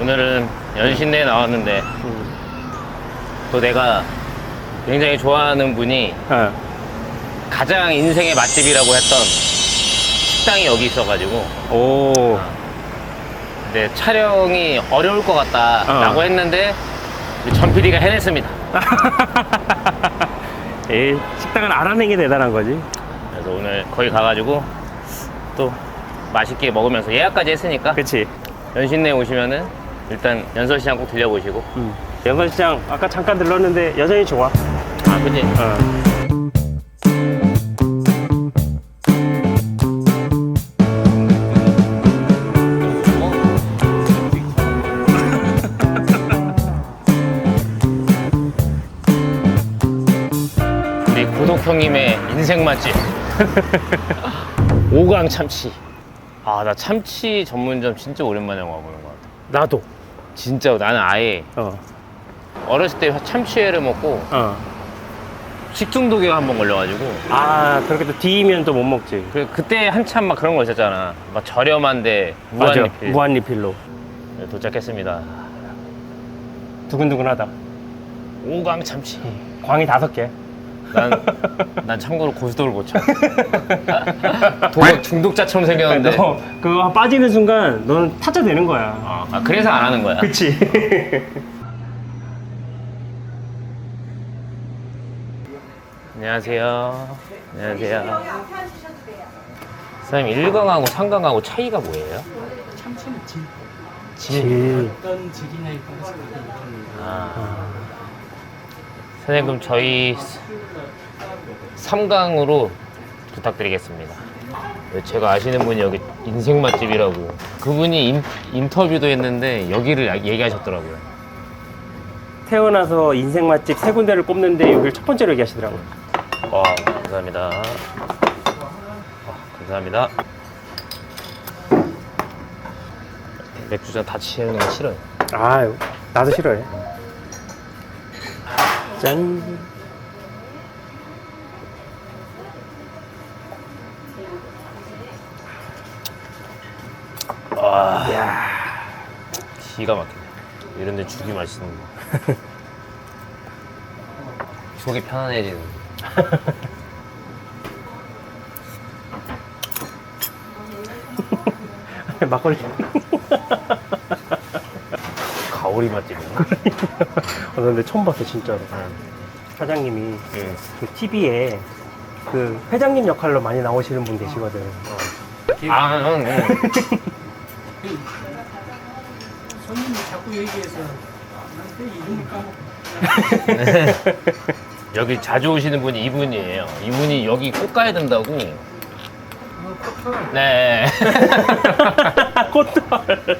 오늘은 연신내에 나왔는데 음. 또 내가 굉장히 좋아하는 분이 어. 가장 인생의 맛집이라고 했던 식당이 여기 있어가지고 오. 근데 촬영이 어려울 것 같다라고 어. 했는데 우리 전 PD가 해냈습니다. 에이, 식당은 알아낸 게 대단한 거지. 그래서 오늘 거기 가가지고 또 맛있게 먹으면서 예약까지 했으니까 그치. 연신내에 오시면은 일단 연설시장 꼭 들려보시고 음. 연설시장 아까 잠깐 들렀는데 여전히 좋아. 아 그치? 어. 우리 구독 형님의 인생 맛집 오강 참치 아 나 참치 전문점 진짜 오랜만에 와보는 것 같아 나도. 진짜 나는 아예 어. 어렸을 때 참치회를 먹고 어. 식중독에 한 번 걸려가지고 아, 그렇게 또 D면 또 못 먹지. 그 그때 한참 막 그런 거 있었잖아 막 저렴한데 맞아. 무한리필 무한 리필로. 네, 도착했습니다 두근두근하다. 오강 참치 광이 다섯 개. 난, 난 참고로 고수도를 못 쳐. 도박 중독자처럼 생겼는데. 너 그거 빠지는 순간 너는 타짜 되는 거야. 아, 아, 그래서 안 하는 거야. 그치. 안녕하세요. 안녕하세요. 사장님, 1강하고 3강하고 차이가 뭐예요? 참치는 질, 질. 어떤 질이냐에 따라서 다릅니다. 아. 사장님, 그럼 저희 3강으로 부탁드리겠습니다. 제가 아시는 분이 여기 인생 맛집이라고. 그분이 인, 인터뷰도 했는데 여기를 아- 얘기하셨더라고요. 태어나서 인생 맛집 세 군데를 꼽는데 여기를 첫 번째로 얘기하시더라고요. 와, 감사합니다. 와, 감사합니다. 맥주잔 다 치우는 거 싫어요. 아유, 나도 싫어해. 짠. 와, 기가 막히네. 이런 데 죽이 맛있는 거. 속이 편안해지는. 막걸리. 가오리 맛집이야. 어, 근데 처음 봤어, 진짜로. 사장님이 응. 그 TV에 그 회장님 역할로 많이 나오시는 분 계시거든. 아, 응, 응. 손님이 자꾸 얘기해서 나한테 이름을 까먹고 여기 자주 오시는 분이 이분이에요. 이분이 여기 꼭 가야 된다고. 어, 코털 네. 꽃돌.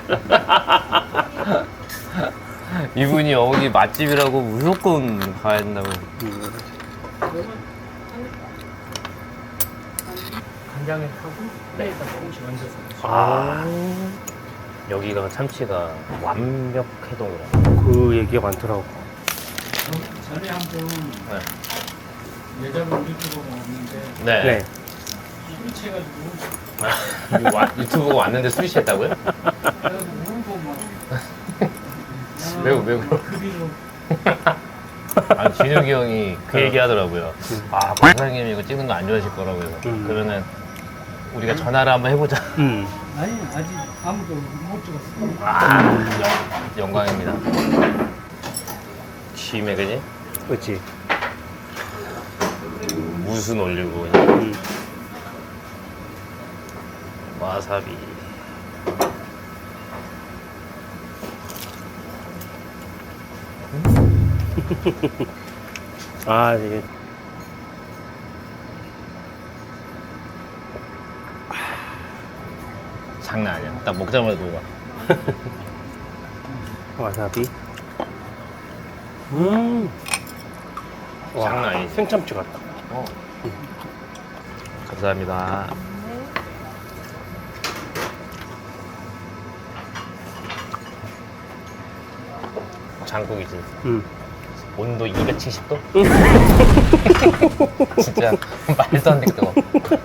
이분이 여기 맛집이라고 무조건 가야 된다고. 간장에 하고 조금씩 얹어서 아. 여기가 참치가 완벽 해동이라. 그 얘기가 많더라고. 전- 전에 한번 네. 여자분 유튜버가 왔는데 네. 네. 술이 취해가지고 아, 와- 유튜브가 왔는데 술이 취했다고요? 그래서 울고 막 그러 그리로 아, 진욱이 형이 그 얘기 하더라고요. 아, 박 사장님이 이거 찍는 거 안 좋아하실 거라고 해서. 음. 그러면 우리가 전화를 한번 해보자. 음. 아니 아직 아무도 못 찍었어 아, 영광입니다. 취임해, 그지? 그렇지. 무슨 올리고, 그냥. 음. 와사비. 아, 이게 장난 아니야. 딱 먹자마자 녹아. 와사비. 음. 와, 장난 아니지. 생참치 같다. 어. 감사합니다. 장국이지. 음. 온도 270도? 진짜 말도 안 되게 뜨거.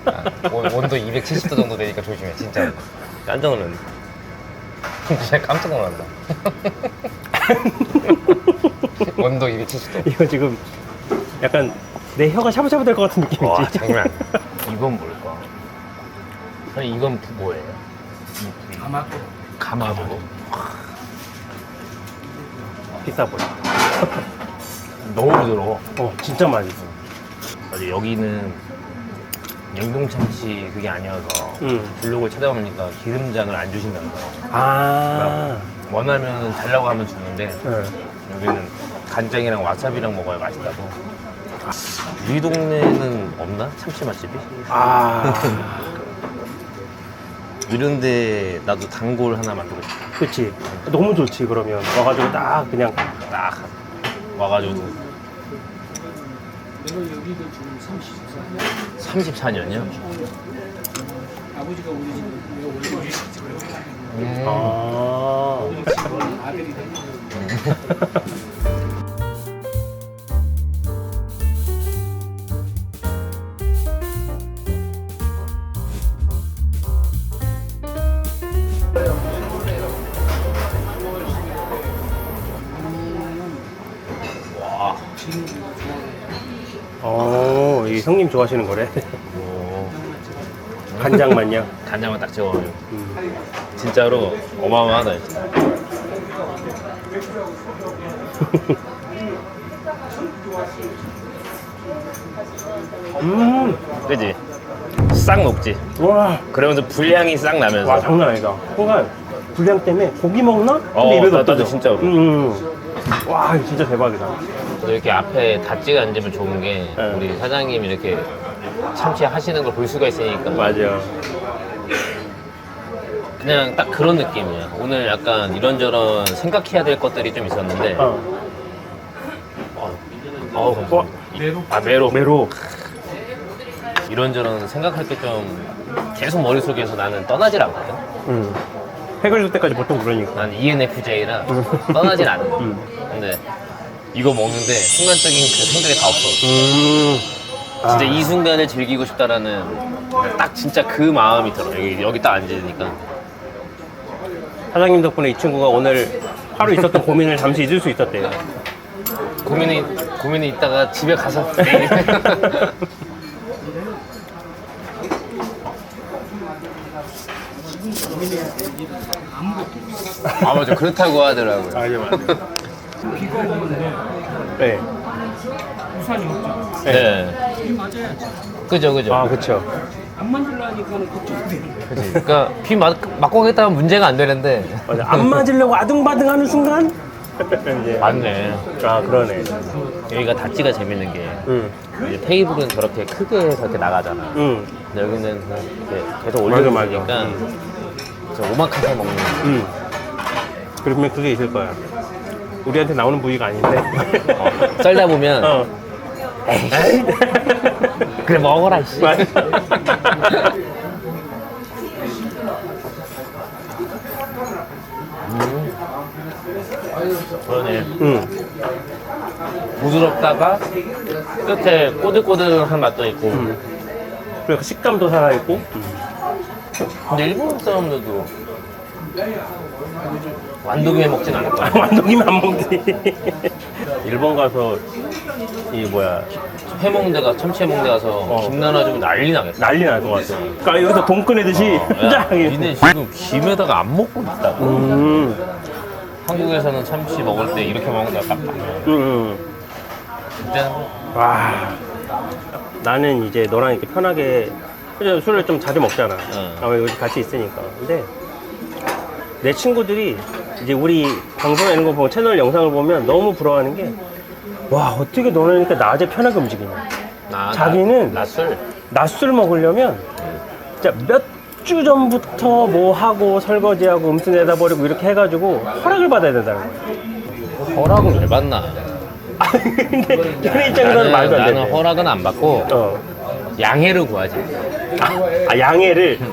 아, 온- 온도 270도 정도 되니까 조심해, 진짜. 깜짝 놀랐네. 진짜 깜짝 놀란다. 이게 치수도. 이거 지금 약간 내 혀가 샤브샤브 될 것 같은 느낌이지? 와 장난. 이건 뭘까? 아니 이건 부- 뭐예요? 이. 아마도 가마도. 비싸 보여. 너무 부드러워. 어, 진짜 맛있어. 맞아 여기는 냉동 참치 그게 아니어서 응. 블로그를 찾아보니까 기름장을 안 주신다고. 아. 원하면 달라고 하면 주는데 응. 여기는 간장이랑 와사비랑 먹어야 맛있다고. 우리 동네는 없나? 참치 맛집이? 아. 이런데 나도 단골 하나 만들고 싶어. 그치. 너무 좋지, 그러면. 와가지고 딱 그냥. 딱 와가지고 내가 여기도 지금 34년 34년이요? 아버지가 우리 집 우리 집 음. 아. 아들이 형님 좋아하시는 거래. 오. 간장 마냥. 간장만 딱 찍어가지고 음. 진짜로 어마어마하다 진짜. 음. 그지? 싹 녹지. 와. 그러면서 불향이 싹 나면서. 와, 장난 아니다. 순간, 불량 때문에 고기 먹나? 근데 어, 입에서 나도 없어져. 진짜로. 음, 음. 와, 이거 진짜 대박이다. 이렇게 앞에 닷지가 앉으면 좋은 게 네. 우리 사장님 이렇게 참치 하시는 걸 볼 수가 있으니까 맞아. 그냥 딱 그런 느낌이야. 오늘 약간 이런저런 생각해야 될 것들이 좀 있었는데 어. 어, 어, 감사합니다. 메로 아 메로 메로. 이런저런 생각할 게 좀 계속 머릿속에서 나는 떠나질 않거든. 음. 해결될 때까지 보통 그러니까. 난 ENFJ라 떠나질 않아. 음. 근데 이거 먹는데 순간적인 그 생각이 다 없어. 음. 진짜 아. 이 순간을 즐기고 싶다라는 딱 진짜 그 마음이 들어. 여기 여기 딱 앉으니까. 사장님 덕분에 이 친구가 오늘 하루 있었던 고민을 잠시 잊을 수 있었대요. 고민이 고민이 있다가 집에 가서 내일. 아 맞아 그렇다고 하더라고요. 맞아, 맞아. 네. 우산이 없잖아 네. 비 맞아야지 그죠 그죠. 아, 그쵸. 안 만들라니까는 거야 그치. 그러니까 비 맞, 맞고 하겠다면 문제가 안 되는데. 맞아. 안 맞으려고 아둥바둥 하는 순간? 이제. 맞네. 아, 그러네. 여기가 닷지가 재밌는 게 응. 이제 테이블은 저렇게 크게 해서 이렇게 나가잖아. 응. 근데 여기는 그냥 이렇게 계속 맞아, 올려놓으니까 맞아. 진짜 오마카세 먹는. 응. 그러면 그게 있을 거야. 우리한테 나오는 부위가 아닌데. 어, 썰다 보면 어. 에이, 그래 먹어라 씨. 그러네. 응. 부드럽다가 끝에 꼬들꼬들한 맛도 있고. 응. 그리고 식감도 살아있고. 근데 일본 사람들도 완두개 먹진 않을 거야. 완독이면 안 먹지. 일본 가서 이 뭐야 회 먹는 데 가, 참치 회 먹는 데 가서 어. 김 나눠주고 난리 나겠다. 난리 날 것 같아. 그러니까 여기서 돈 꺼내듯이 어, 야, 쫙. 니네 지금 김에다가 안 먹고 있다고. 음. 한국에서는 참치 먹을 때 이렇게 먹는 거야, 딱. 음. 그때는 와. 나는 이제 너랑 이렇게 편하게 그냥 술을 좀 자주 먹잖아. 응. 아마 여기 같이 있으니까. 근데 내 친구들이 이제 우리 방송 이런 거 보고 채널 영상을 보면 너무 부러워하는 게 와, 어떻게 너는 이렇게 낮에 편하게 움직이냐. 나, 자기는 나, 낮술. 낮술 먹으려면 진짜 몇 주 전부터 뭐 하고 설거지하고 음수 내다 버리고 이렇게 해가지고 허락을 받아야 된다는 거야. 허락을 왜 받나? 아, 근데 걔네 입장에서는 나는, 말도 안 돼. 나는 허락은 안 받고 어. 양해를 구하지. 아, 아, 양해를.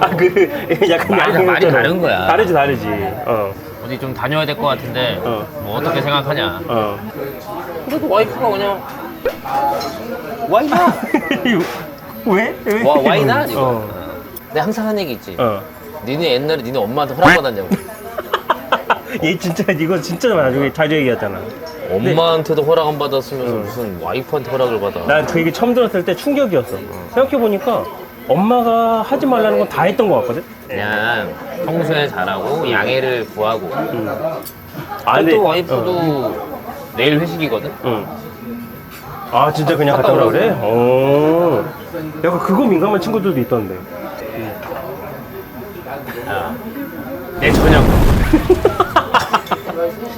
아, 그, 약간 말이- 양해를. 말이 좀- 다른 거야. 다르지, 다르지. 어, 어디 좀 다녀야 될 것 같은데 어. 뭐 어떻게 생각하냐? 어. 그래도 와이프가 그냥 와이나? 왜? 왜? 와 와이나? 이거. 어. 근데 항상 하는 얘기 있지. 어. 니네 옛날에 니네 엄마한테 허락 받았냐고. 얘 진짜 이거 진짜 나중에 자주 얘기하잖아. 엄마한테도 허락 안 받았으면서 무슨 와이프한테 허락을 받아. 난 그 얘기 처음 들었을 때 충격이었어. 생각해 보니까 엄마가 하지 말라는 건 다 했던 것 같거든? 그냥 평소에 잘하고 양해를 구하고. 아, 또 근데- 와이프도 내일 회식이거든. 응. 아, 진짜 그냥 갔다 오라 그래? 어. 약간 그거 민감한 친구들도 있던데. 내 저녁.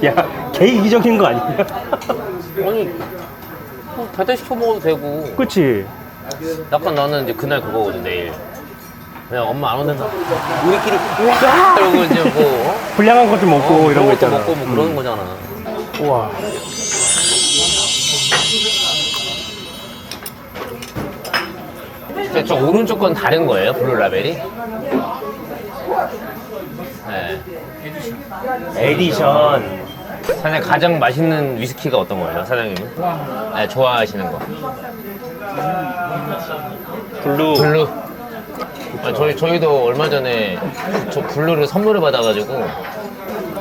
야, 개 이기적인 거 아니야? 아니 뭐 배달 시켜 먹어도 되고. 그치? 약간 나는 이제 그날 그거거든 내일. 그냥 엄마 안 오는 날 우리끼리 우와 이러고 이제 뭐 어? 불량한 것 좀 먹고 이런 거 것도 있잖아. 먹고 뭐 그러는 거잖아. 우와. 근데 저 오른쪽 건 다른 거예요 블루 라벨이? 네. 에디션. 사장님 가장 맛있는 위스키가 어떤 거예요 사장님은? 네, 좋아하시는 거. 블루. 블루. 아, 저희 저희도 얼마 전에 저 블루를 선물을 받아가지고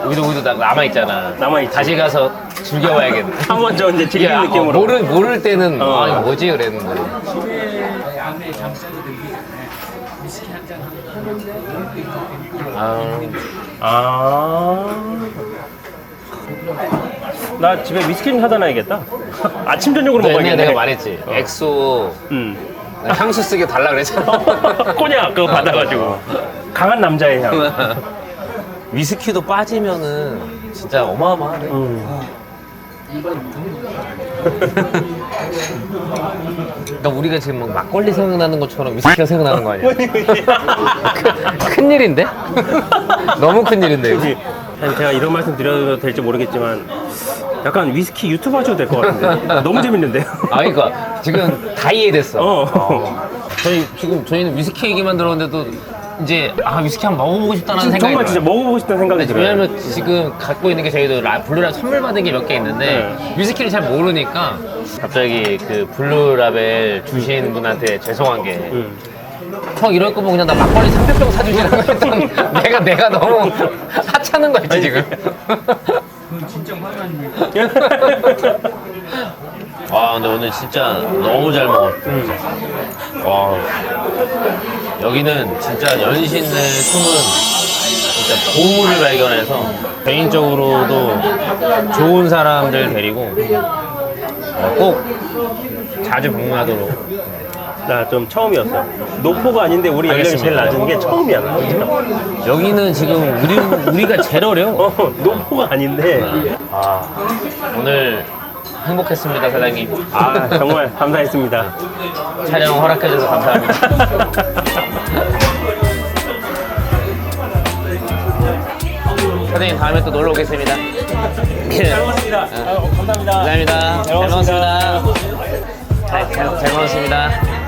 우리도 우리도 나- 남아 있잖아. 남아있지. 다시 가서 즐겨와야겠네. 한 번 저 이제 즐기는 아, 느낌으로. 모를 모를 때는 어. 아 이거 뭐지 그랬는데. 집에 안에 잠자리 들기잖아요. 위스키 한잔 하는데 아, 아. 나 집에 위스키 좀 사다 놔야겠다. 아침 저녁으로 먹어야겠네. 내가 말했지. 엑소 음. 향수 쓰게 달라 그랬잖아. 꼬냑 그거 받아가지고. 강한 남자의 향. 위스키도 빠지면은 진짜 어마어마하네. 음. 그러니까 우리가 지금 막 막걸리 생각나는 것처럼 위스키가 생각나는 거 아니야? 큰 일인데? 너무 큰 일인데. 이거. 아니, 제가 이런 말씀 드려도 될지 모르겠지만 약간 위스키 유튜브 하셔도 될 것 같은데 너무 재밌는데요? 아, 그러니까 지금 다 이해됐어. 어. 저희 지금 저희는 위스키 얘기만 들었는데도 이제 아 위스키 한번 먹어보고 싶다는 생각이 정말 진짜 들어요. 먹어보고 싶다는 생각이 들어요. 왜냐면 지금 갖고 있는 게 저희도 라, 블루라 선물 받은 게 몇 개 있는데 네. 위스키를 잘 모르니까 갑자기 그 블루라벨 주신 분한테 죄송한 게 음. 형 이럴 거면 그냥 나 막걸리 300병 사주시라고 했더니 내가 내가 너무 하찮은 거 있지 지금 그건 진짜 화난 일. 와 근데 오늘 진짜 너무 잘 먹었어 와 여기는 진짜 연신내 숨은 진짜 보물을 발견해서 개인적으로도 좋은 사람들 데리고 어, 꼭 자주 방문하도록 나 좀 처음이었어. 노포가 아닌데 우리 연령이 제일 알겠습니다. 낮은 게 처음이야. 나 진짜. 여기는 지금 우리, 우리가 제일 어려 어, 노포가 아닌데. 아, 오늘 행복했습니다 사장님. 아 정말 감사했습니다. 촬영 허락해줘서 감사합니다. 사장님 다음에 또 놀러 오겠습니다. 잘 먹었습니다. 아, 감사합니다. 감사합니다. 잘 먹었습니다. 잘, 잘, 잘 먹었습니다